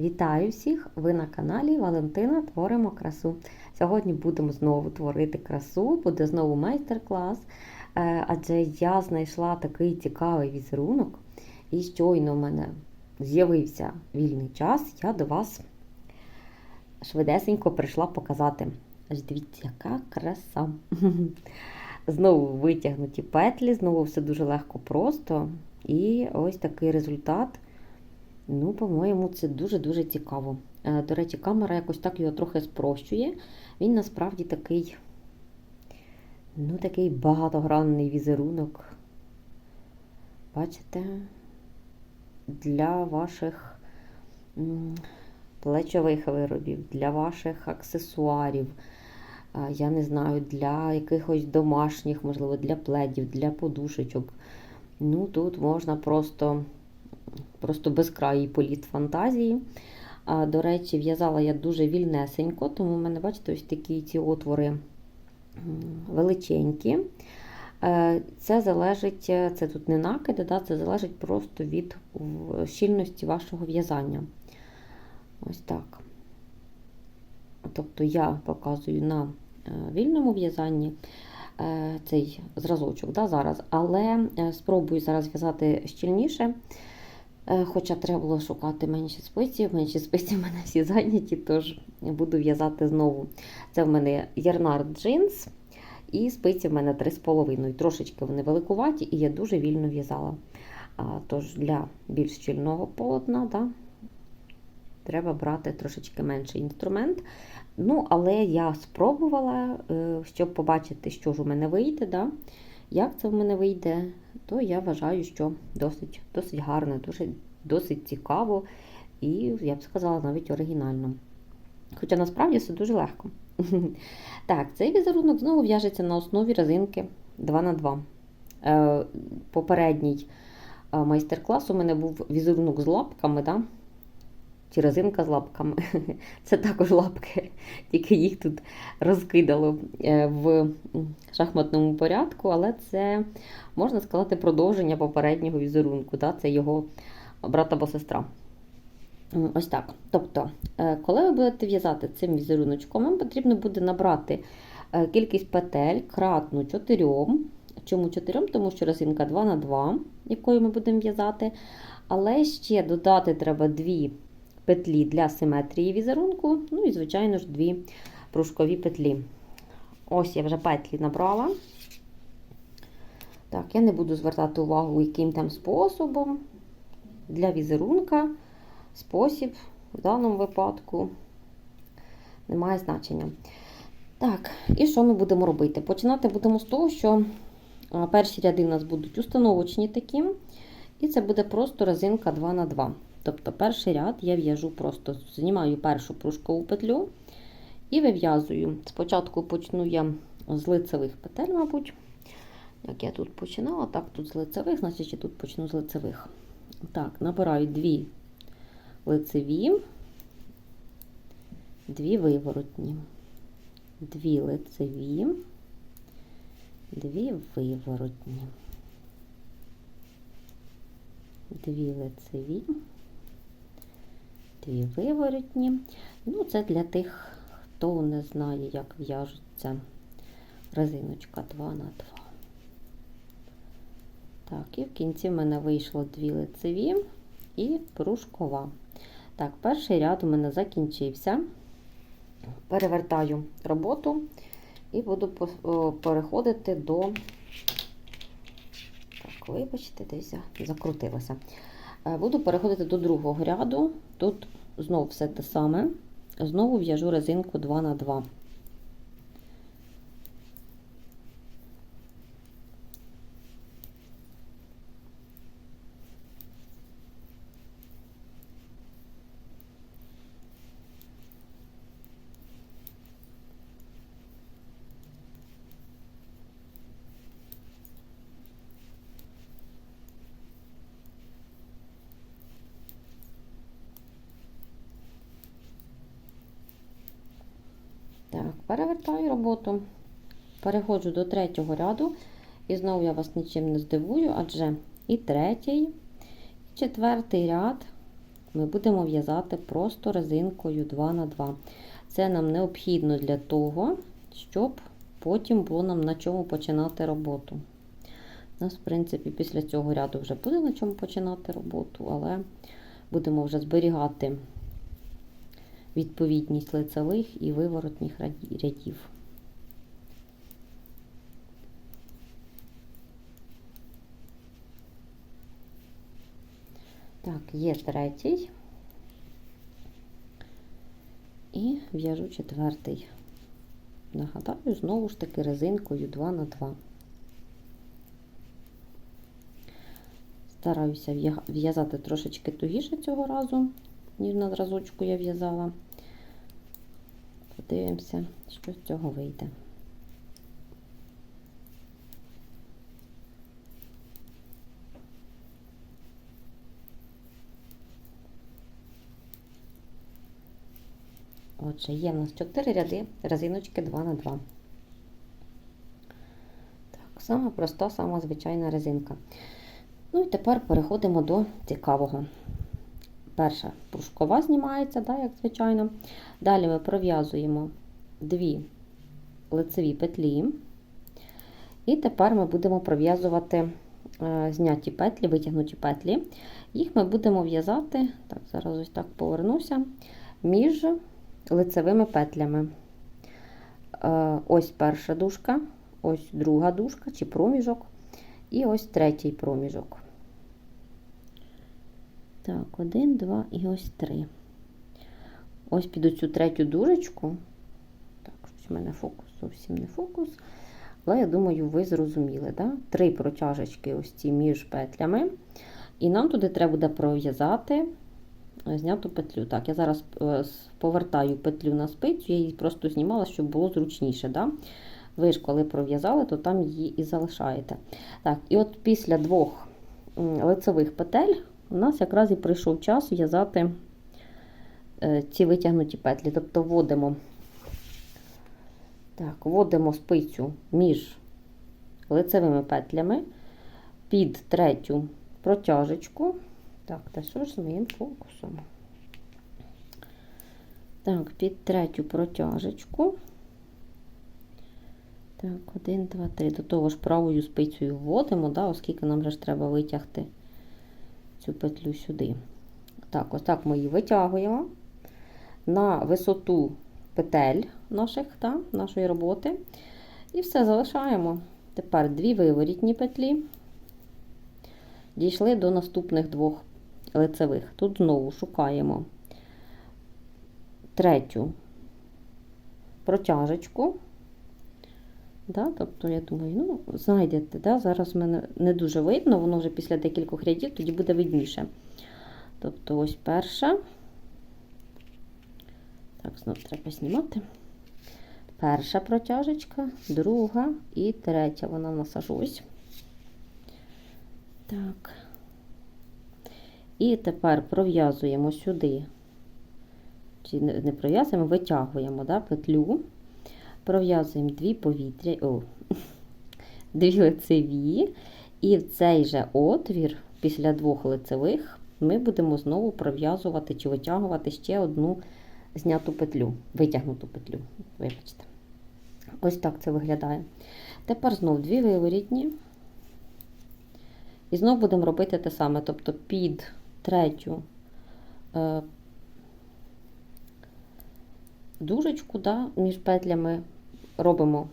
Вітаю всіх! Ви на каналі Валентина Творимо красу. Сьогодні будемо знову творити красу, буде знову майстер-клас, е, адже я знайшла такий цікавий візерунок, і щойно в мене з'явився вільний час, я до вас швидесенько прийшла показати. Аж дивіться, яка краса! Знову витягнуті петлі, знову все дуже легко просто. І ось такий результат. Ну, по-моєму, це дуже-дуже цікаво. Е, До речі, камера якось так його трохи спрощує. Він насправді такий, ну, такий багатогранний візерунок. Бачите? Для ваших плечових виробів, для ваших аксесуарів. Е, Я не знаю, для якихось домашніх, можливо, для пледів, для подушечок. Ну, тут можна просто просто безкраїй політ фантазії. До речі, в'язала я дуже вільнесенько, тому в мене, бачите, ось такі ці отвори величенькі. Е, Це залежить, це тут не накиди, да, це залежить просто від щільності вашого в'язання. Ось так. Тобто я показую на вільному в'язанні цей зразочок да, зараз, але спробую зараз в'язати щільніше. Хоча треба було шукати менші спиці, менші спиці в мене всі зайняті, тож буду в'язати знову. Це в мене Ярнард джинс, і спиці в мене 3,5. Трошечки вони великуваті, і я дуже вільно в'язала. Тож для більш щільного полотна да, треба брати трошечки менший інструмент. Ну, Але я спробувала, щоб побачити, що ж у мене вийде. Да? Як це в мене вийде, то я вважаю, що досить досить гарно, дуже, досить цікаво і, я б сказала, навіть оригінально. Хоча насправді все дуже легко. Так, цей візерунок знову в'яжеться на основі резинки 2х2. Попередній майстер-клас у мене був візерунок з лапками. Да? Чи резинка з лапками. Це також лапки, тільки їх тут розкидало в шахматному порядку, але це, можна сказати, продовження попереднього візерунку. Да? Це його брат або сестра. Ось так. Тобто, коли ви будете в'язати цим візеруночком, вам потрібно буде набрати кількість петель кратну 4. Чому 4? Тому що резинка 2х2, якою ми будемо в'язати. Але ще додати треба 2 петлі для симетрії візерунку, ну і, звичайно ж, дві пружкові петлі. Ось я вже петлі набрала. Так, я не буду звертати увагу, яким там способом. Для візерунка спосіб в даному випадку не має значення. Так, і що ми будемо робити? Починати будемо з того, що перші ряди у нас будуть установочні такі, і це буде просто резинка 2х2. Тобто перший ряд я в'яжу просто, знімаю першу пружкову петлю і вив'язую. Спочатку почну я з лицевих петель, мабуть. Як я тут починала, так тут з лицевих, значить тут почну з лицевих. Так, набираю дві лицеві, дві виворотні, дві лицеві, дві виворотні, дві лицеві дві виворотні. Ну, це для тих, хто не знає, як в'яжеться резиночка 2 на 2 Так, і в кінці в мене вийшло дві лицеві і пружкова. Так, перший ряд у мене закінчився. Перевертаю роботу і буду переходити до. Так, вибачте, десь закрутилася. Буду переходити до другого ряду. Тут знову все те саме. Знову в'яжу резинку 2 на 2. Так, перевертаю роботу, переходжу до третього ряду, і знову я вас нічим не здивую, адже і третій, і четвертий ряд ми будемо в'язати просто резинкою 2 на 2 Це нам необхідно для того, щоб потім було нам на чому починати роботу. У нас, в принципі, після цього ряду вже буде на чому починати роботу, але будемо вже зберігати відповідність лицевих і виворотніх рядів. Так, є третій. І в'яжу четвертий. Нагадаю, знову ж таки резинкою 2 на 2 Стараюся в'язати трошечки тугіше цього разу, ніж на зразочку я в'язала. Подивимося, що з цього вийде. Отже, є в нас 4 ряди резиночки 2 на 2 Так, сама проста, сама звичайна резинка. Ну і тепер переходимо до цікавого. Перша пушкова знімається, да, як звичайно. Далі ми пров'язуємо дві лицеві петлі. І тепер ми будемо пров'язувати е, зняті петлі, витягнуті петлі. Їх ми будемо в'язати, так, зараз ось так повернуся, між лицевими петлями. Е, ось перша дужка, ось друга дужка чи проміжок, і ось третій проміжок. Так, один, два і ось три. Ось під цю третю дужечку. Так, щось в мене фокус зовсім не фокус. Але я думаю, ви зрозуміли, да? три протяжечки ось ці між петлями. І нам туди треба буде пров'язати зняту петлю. Так, я зараз е, повертаю петлю на спицю, я її просто знімала, щоб було зручніше. Да? Ви ж, коли пров'язали, то там її і залишаєте. Так, І от після двох лицевих петель у нас якраз і прийшов час в'язати е, ці витягнуті петлі. Тобто вводимо, так, вводимо спицю між лицевими петлями під третю протяжечку. Так, та що ж з моїм фокусом? Так, під третю протяжечку. Так, один, два, три. До того ж правою спицею вводимо, да, оскільки нам вже ж треба витягти цю петлю сюди. Так, ось так ми її витягуємо на висоту петель наших, да, нашої роботи. І все залишаємо. Тепер дві виворітні петлі. Дійшли до наступних двох лицевих. Тут знову шукаємо третю протяжечку. Да, Тобто, я думаю, ну, знайдете, да, зараз в мене не дуже видно, воно вже після декількох рядів тоді буде видніше. Тобто, ось перша. Так, знову треба знімати. Перша протяжечка, друга і третя. Вона в нас аж ось. Так. І тепер пров'язуємо сюди, чи не пров'язуємо, витягуємо да, петлю, пров'язуємо дві повітря, о, дві лицеві, і в цей же отвір, після двох лицевих, ми будемо знову пров'язувати чи витягувати ще одну зняту петлю, витягнуту петлю. Вибачте. Ось так це виглядає. Тепер знову дві виворітні. І знову будемо робити те саме, тобто під третю е, дужечку да, між петлями робимо,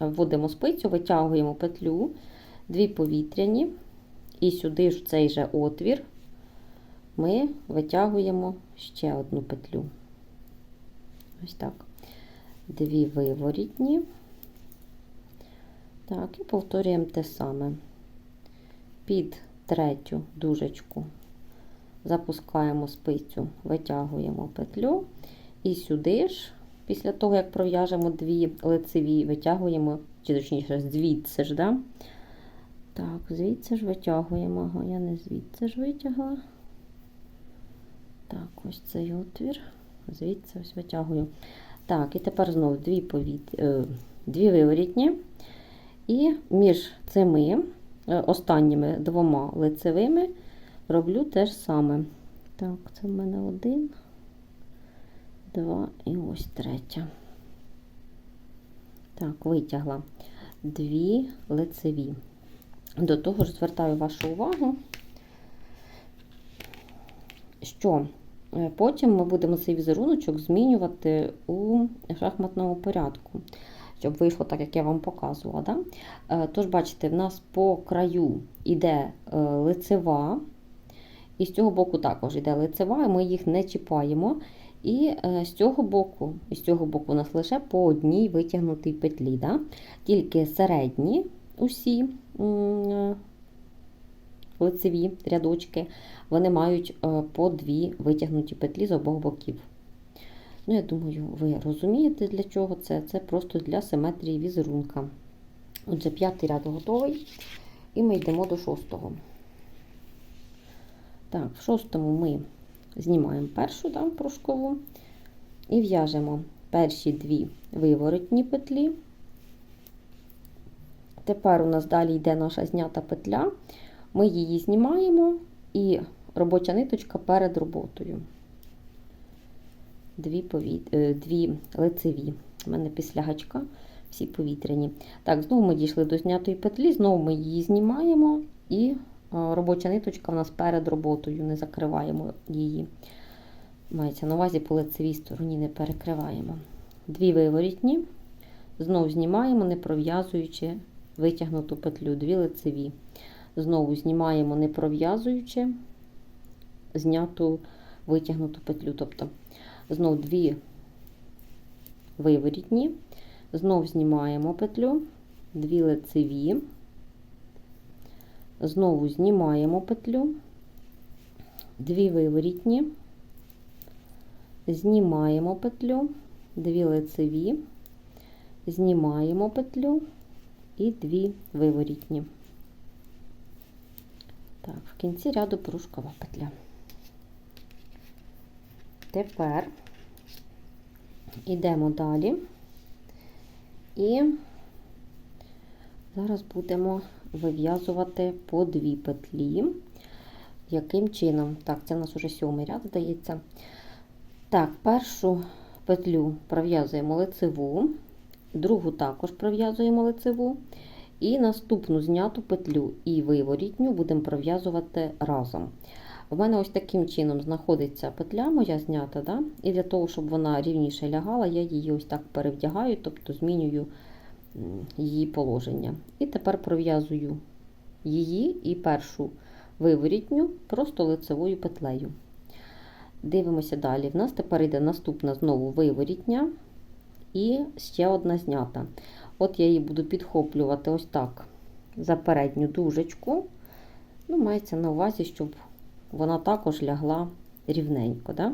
вводимо спицю, витягуємо петлю, дві повітряні, і сюди ж цей же отвір ми витягуємо ще одну петлю. Ось так. Дві виворітні. Так, і повторюємо те саме. Під третю дужечку запускаємо спицю, витягуємо петлю, і сюди ж, після того, як пров'яжемо дві лицеві, витягуємо, чи точніше, звідси ж, да? Так, звідси ж витягуємо, ага, я не звідси ж витягла. Так, ось цей отвір, звідси ось витягую. Так, і тепер знову дві повіт... Е, дві виворітні. І між цими е, останніми двома лицевими роблю те ж саме. Так, це в мене один, два і ось третя. Так, витягла дві лицеві. До того ж, звертаю вашу увагу, що е, потім ми будемо цей візеруночок змінювати у шахматному порядку, щоб вийшло так, як я вам показувала. Да? Е, Тож, бачите, в нас по краю йде е, лицева, і з цього боку також йде лицева, і ми їх не чіпаємо. І е, з цього боку, і з цього боку у нас лише по одній витягнутій петлі. Да? Тільки середні усі лицеві рядочки, вони мають е, по дві витягнуті петлі з обох боків. Ну, я думаю, ви розумієте, для чого це. Це просто для симетрії візерунка. Отже, п'ятий ряд готовий. І ми йдемо до шостого. Так, в шостому ми знімаємо першу да, прошкову і в'яжемо перші дві виворотні петлі. Тепер у нас далі йде наша знята петля. Ми її знімаємо і робоча ниточка перед роботою. Дві, пові... е, дві лицеві. У мене після гачка всі повітряні. Так, знову ми дійшли до знятої петлі, знову ми її знімаємо і робоча ниточка в нас перед роботою, не закриваємо її. Мається на увазі по лицевій стороні не перекриваємо. Дві виворітні, знову знімаємо, не пров'язуючи витягнуту петлю, дві лицеві. Знову знімаємо, не пров'язуючи зняту витягнуту петлю. Тобто знову дві виворітні, знов знімаємо петлю, дві лицеві, знову знімаємо петлю, дві виворітні, знімаємо петлю, дві лицеві, знімаємо петлю. І дві виворітні. Так, в кінці ряду порушкова петля. Тепер йдемо далі. І зараз будемо вив'язувати по дві петлі. Яким чином? Так, це у нас уже сьомий ряд, здається. Так, першу петлю пров'язуємо лицеву, другу також пров'язуємо лицеву. І наступну зняту петлю і виворітню будемо пров'язувати разом. У мене ось таким чином знаходиться петля моя знята, да? і для того, щоб вона рівніше лягала, я її ось так перевдягаю, тобто змінюю її положення. І тепер пров'язую її і першу виворітню просто лицевою петлею. Дивимося далі. В нас тепер йде наступна знову виворітня і ще одна знята. От я її буду підхоплювати ось так за передню дужечку. Ну, мається на увазі, щоб вона також лягла рівненько. Да?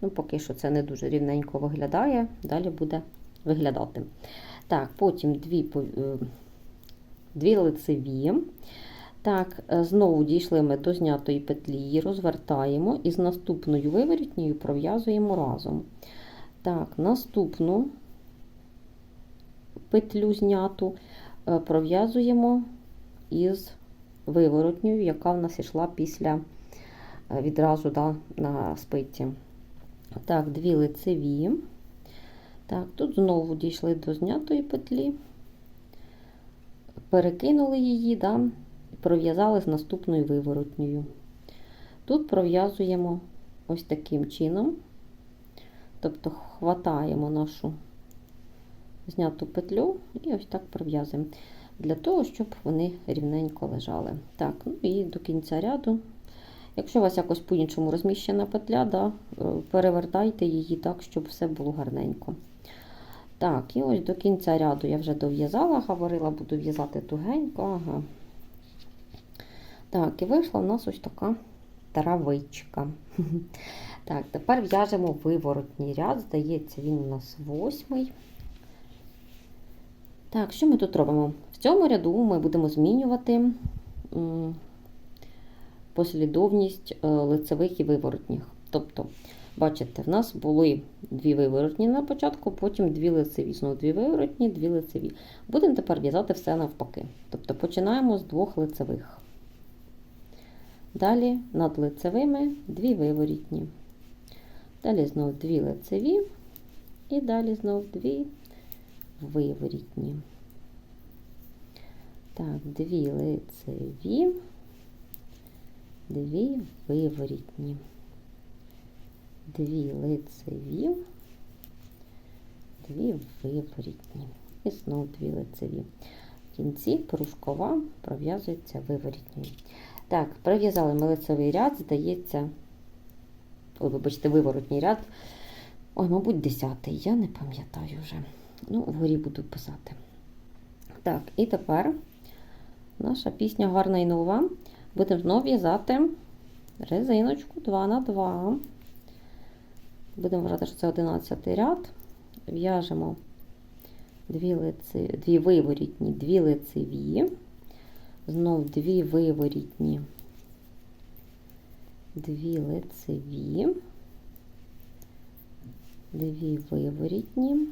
Ну, Поки що це не дуже рівненько виглядає, далі буде виглядати. Так, потім дві, дві лицеві. Так, знову дійшли ми до знятої петлі, розвертаємо і з наступною виворітньою пров'язуємо разом. Так, наступну петлю зняту пров'язуємо із виворотньою, яка в нас йшла після відразу да, на спиці. Так, дві лицеві. Так, тут знову дійшли до знятої петлі, перекинули її, да, пров'язали з наступною виворотньою. Тут пров'язуємо ось таким чином, тобто хватаємо нашу зняту петлю і ось так пров'язуємо, для того, щоб вони рівненько лежали. Так, ну і до кінця ряду. Якщо у вас якось по-іншому розміщена петля, да, перевертайте її так, щоб все було гарненько. Так, і ось до кінця ряду я вже дов'язала, говорила, буду в'язати тугенько. Ага. Так, і вийшла в нас ось така травичка. Так, тепер в'яжемо виворотній ряд, здається, він у нас восьмий. Так, що ми тут робимо? В цьому ряду ми будемо змінювати послідовність лицевих і виворотніх. Тобто, бачите, в нас були дві виворотні на початку, потім дві лицеві. Знову дві виворотні, дві лицеві. Будемо тепер в'язати все навпаки. Тобто починаємо з двох лицевих. Далі над лицевими дві виворітні. Далі знов дві лицеві, і далі знов дві виворітні. Так, дві лицеві, дві виворітні, дві лицеві, дві виворітні. І знов дві лицеві. В кінці порушкова пров'язується виворітньою. Так, прив'язали ми лицевий ряд, здається, ой, вибачте, виворотній ряд. Ой, мабуть, десятий, я не пам'ятаю вже. Ну, вгорі буду писати. Так, і тепер наша пісня гарна і нова. Будемо знову в'язати резиночку 2 на 2. Будемо вважати, що це 11 ряд. В'яжемо дві, лици, дві виворітні, дві лицеві. Знов дві виворітні, дві лицеві, дві виворітні,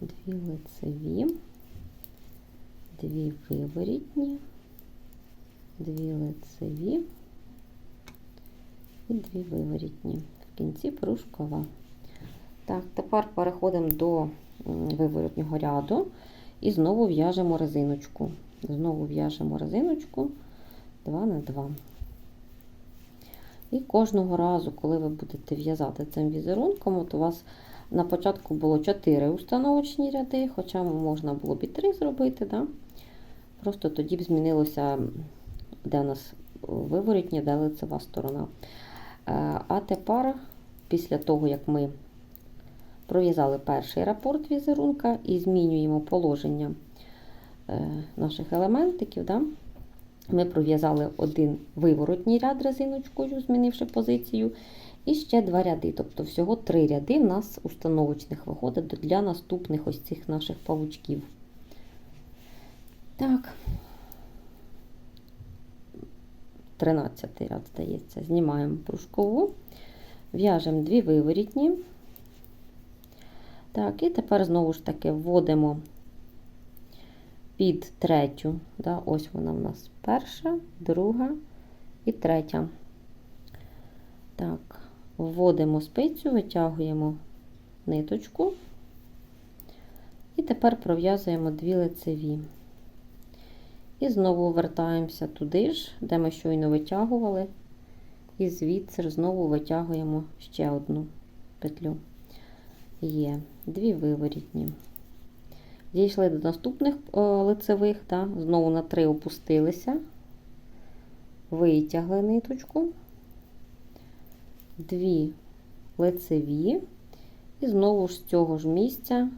дві лицеві, дві виворітні, дві лицеві і дві виворітні. В кінці пружкова. Так, тепер переходимо до виворотнього ряду. І знову в'яжемо резиночку. Знову в'яжемо резиночку 2 на 2. І кожного разу, коли ви будете в'язати цим візерунком, от у вас на початку було 4 установочні ряди, хоча можна було б і 3 зробити. Да? Просто тоді б змінилося, де у нас виворітня, де лицева сторона. А тепер, після того, як ми Пров'язали перший рапорт візерунка і змінюємо положення е, наших елементиків. Да? Ми пров'язали один виворотній ряд резиночкою, змінивши позицію, і ще два ряди. Тобто всього три ряди в нас установочних виходить для наступних ось цих наших павучків. Так, 13 ряд, здається, знімаємо пружкову, в'яжемо дві виворітні. Так, і тепер знову ж таки вводимо під третю. Да, Ось вона в нас перша, друга і третя. Так, вводимо спицю, витягуємо ниточку. І тепер пров'язуємо дві лицеві. І знову вертаємося туди ж, де ми щойно витягували, і звідси знову витягуємо ще одну петлю. Є дві виворітні. Дійшли до наступних е, лицевих, та, знову на три опустилися, витягли ниточку, дві лицеві, і знову ж з цього ж місця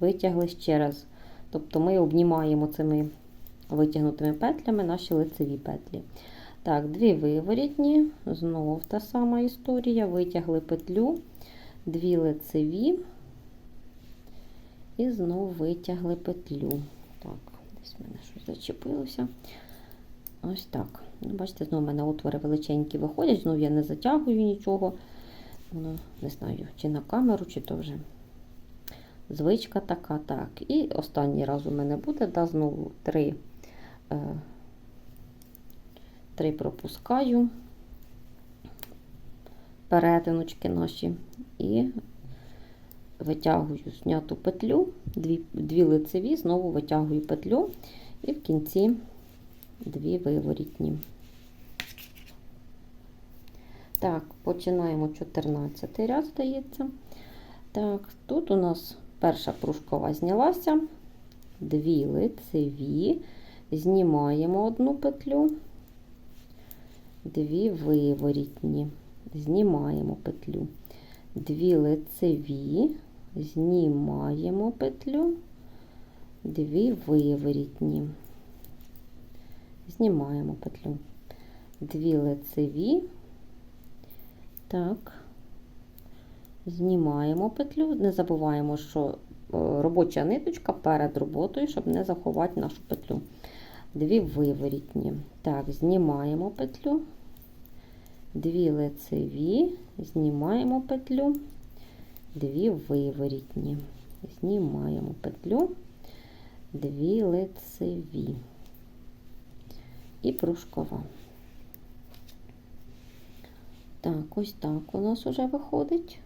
витягли ще раз. Тобто ми обнімаємо цими витягнутими петлями наші лицеві петлі. Так, дві виворітні, знову та сама історія, витягли петлю, дві лицеві. І знову витягли петлю. Так, десь в мене щось зачепилося. Ось так. Ну, Бачите, знову в мене отвори величенькі виходять, знову я не затягую нічого. Воно, не знаю, чи на камеру, чи то вже звичка така. Так. І останній раз у мене буде, да, знову три, три пропускаю перетиночки наші. І витягую зняту петлю, дві, дві лицеві, знову витягую петлю і в кінці дві виворітні. Так, починаємо 14 ряд, здається. Так, тут у нас перша пружкова знялася, дві лицеві, знімаємо одну петлю, дві виворітні, знімаємо петлю, дві лицеві, знімаємо петлю, дві виворітні, знімаємо петлю, дві лицеві, так, знімаємо петлю, не забуваємо, що е, робоча ниточка перед роботою, щоб не заховати нашу петлю. Дві виворітні. Так, знімаємо петлю, дві лицеві, знімаємо петлю, дві виворітні. Знімаємо петлю, дві лицеві. і пружкова. Так, ось так у нас вже виходить.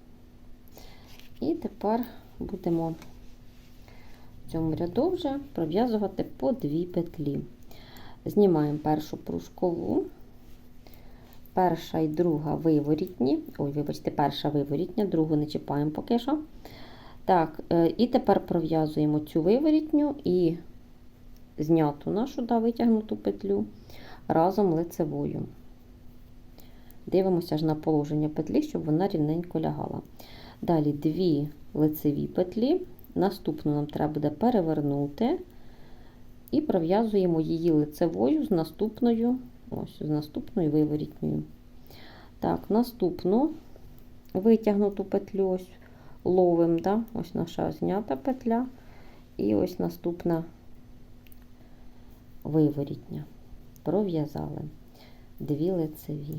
І тепер будемо цьому ряду вже пров'язувати по дві петлі. Знімаємо першу пружкову, перша і друга виворітні. Ой, вибачте, перша виворітня, другу не чіпаємо поки що. Так, е, і тепер пров'язуємо цю виворітню і зняту нашу да, витягнуту петлю разом лицевою. Дивимося ж на положення петлі, щоб вона рівненько лягала. Далі дві лицеві петлі. Наступну нам треба буде перевернути і пров'язуємо її лицевою з наступною, ось, з наступною виворітньою. Так, наступну витягнуту петлю ось ловим, да? ось наша знята петля, і ось наступна виворітня. Пров'язали дві лицеві.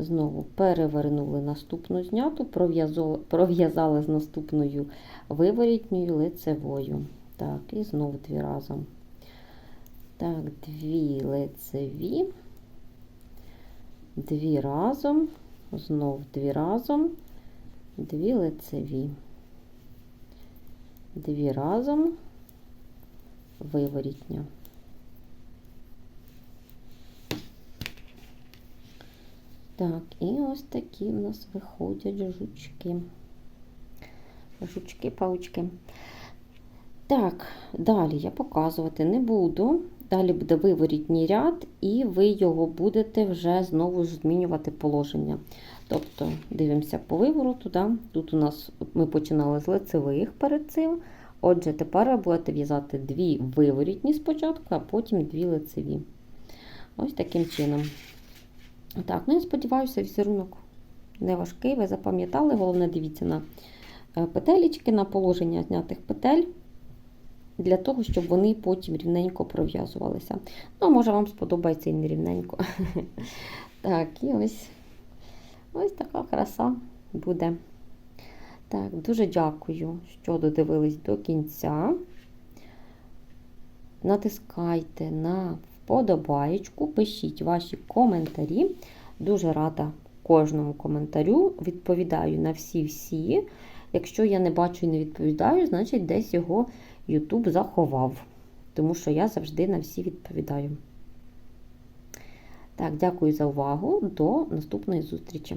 Знову перевернули наступну зняту, пров'язали з наступною виворітньою лицевою. Так, і знову дві разом. Так, дві лицеві, дві разом, знов дві разом, дві лицеві, дві разом, виворітня. Так, і ось такі в нас виходять жучки. Жучки-паучки. Так, далі я показувати не буду. Далі буде виворітній ряд, і ви його будете вже знову змінювати положення. Тобто, дивимося по вивороту. Да? Тут у нас ми починали з лицевих перед цим. Отже, тепер ви будете в'язати дві виворітні спочатку, а потім дві лицеві. Ось таким чином. Так, ну я сподіваюся, візерунок не важкий. Ви запам'ятали, головне, дивіться на е, петелечки, на положення знятих петель, для того, щоб вони потім рівненько пров'язувалися. Ну, може, вам сподобається і не рівненько. Так, і ось ось така краса буде. Так, дуже дякую, що додивились до кінця. Натискайте на вподобаєчку, пишіть ваші коментарі. Дуже рада кожному коментарю. Відповідаю на всі-всі. Якщо я не бачу і не відповідаю, значить десь його YouTube заховав. Тому що я завжди на всі відповідаю. Так, дякую за увагу. До наступної зустрічі!